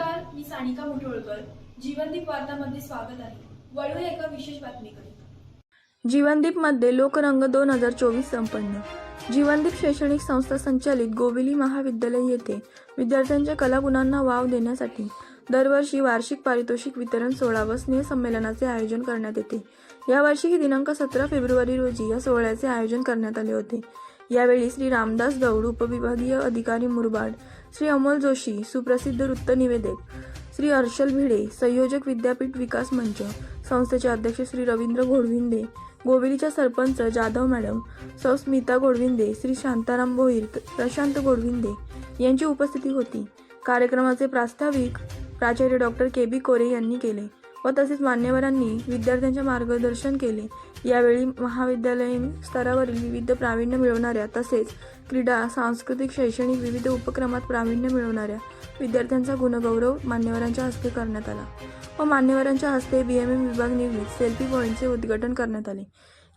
नमस्कार मी सानिका मुठोळकर. जीवनदीप वार्तामध्ये स्वागत आहे. वळूया एका विशेष बातमीकडे. जीवनदीपमध्ये लोकरंग दोन हजार चोवीस संपन्न. जीवनदीप शैक्षणिक संस्था संचालित गोविली महाविद्यालय येथे विद्यार्थ्यांच्या कलागुणांना वाव देण्यासाठी दरवर्षी वार्षिक पारितोषिक वितरण सोहळा व स्नेहसंमेलनाचे आयोजन करण्यात येते. यावर्षी दिनांक सतरा फेब्रुवारी रोजी या सोहळ्याचे आयोजन करण्यात आले होते. यावेळी श्री रामदास दौड उपविभागीय अधिकारी मुरबाड श्री अमोल जोशी सुप्रसिद्ध वृत्तनिवेदक श्री हर्षल भिडे संयोजक विद्यापीठ विकास मंच संस्थेचे अध्यक्ष श्री रवींद्र घोडविंदे गोविलीच्या सरपंच जाधव मॅडम सौ स्मिता गोडविंदे श्री शांताराम भोईर प्रशांत गोडविंदे यांची उपस्थिती होती. कार्यक्रमाचे प्रास्ताविक प्राचार्य डॉक्टर के बी कोरे यांनी केले. व तसेच मान्यवरांनी विद्यार्थ्यांचे मार्गदर्शन केले. यावेळी महाविद्यालयीन स्तरावरील विविध प्रावीण्य मिळवणाऱ्या तसेच क्रीडा सांस्कृतिक शैक्षणिक विविध उपक्रमात प्रावीण्य मिळवणाऱ्या विद्यार्थ्यांचा गुणगौरव मान्यवरांच्या हस्ते करण्यात आला व मान्यवरांच्या हस्ते बी एम एम विभाग निर्मित सेल्फी पॉईंटचे उद्घाटन करण्यात आले.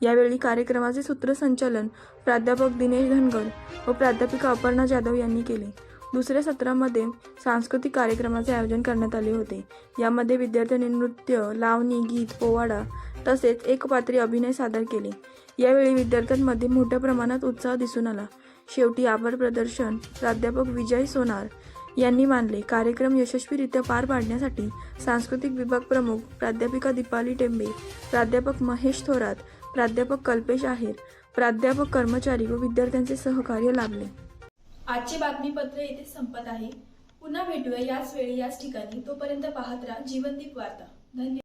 यावेळी कार्यक्रमाचे सूत्रसंचालन प्राध्यापक दिनेश धनगर व प्राध्यापिका अपर्णा जाधव यांनी केले. दुसऱ्या सत्रामध्ये सांस्कृतिक कार्यक्रमाचे आयोजन करण्यात आले होते. यामध्ये विद्यार्थ्यांनी नृत्य लावणी गीत पोवाडा तसेच एकपात्री अभिनय सादर केले. यावेळी विद्यार्थ्यांमध्ये मोठ्या प्रमाणात उत्साह दिसून आला. शेवटी आभार प्रदर्शन प्राध्यापक विजय सोनार यांनी मानले. कार्यक्रम यशस्वीरित्या पार पाडण्यासाठी सांस्कृतिक विभाग प्रमुख प्राध्यापिका दीपाली टेंबे प्राध्यापक महेश थोरात प्राध्यापक कल्पेश आहेर प्राध्यापक कर्मचारी व विद्यार्थ्यांचे सहकार्य लाभले. आजचे बातमीपत्र येथे संपत आहे. पुन्हा भेटूया याच वेळी याच ठिकाणी. तोपर्यंत पाहत राहा जीवनदीप वार्ता. धन्यवाद.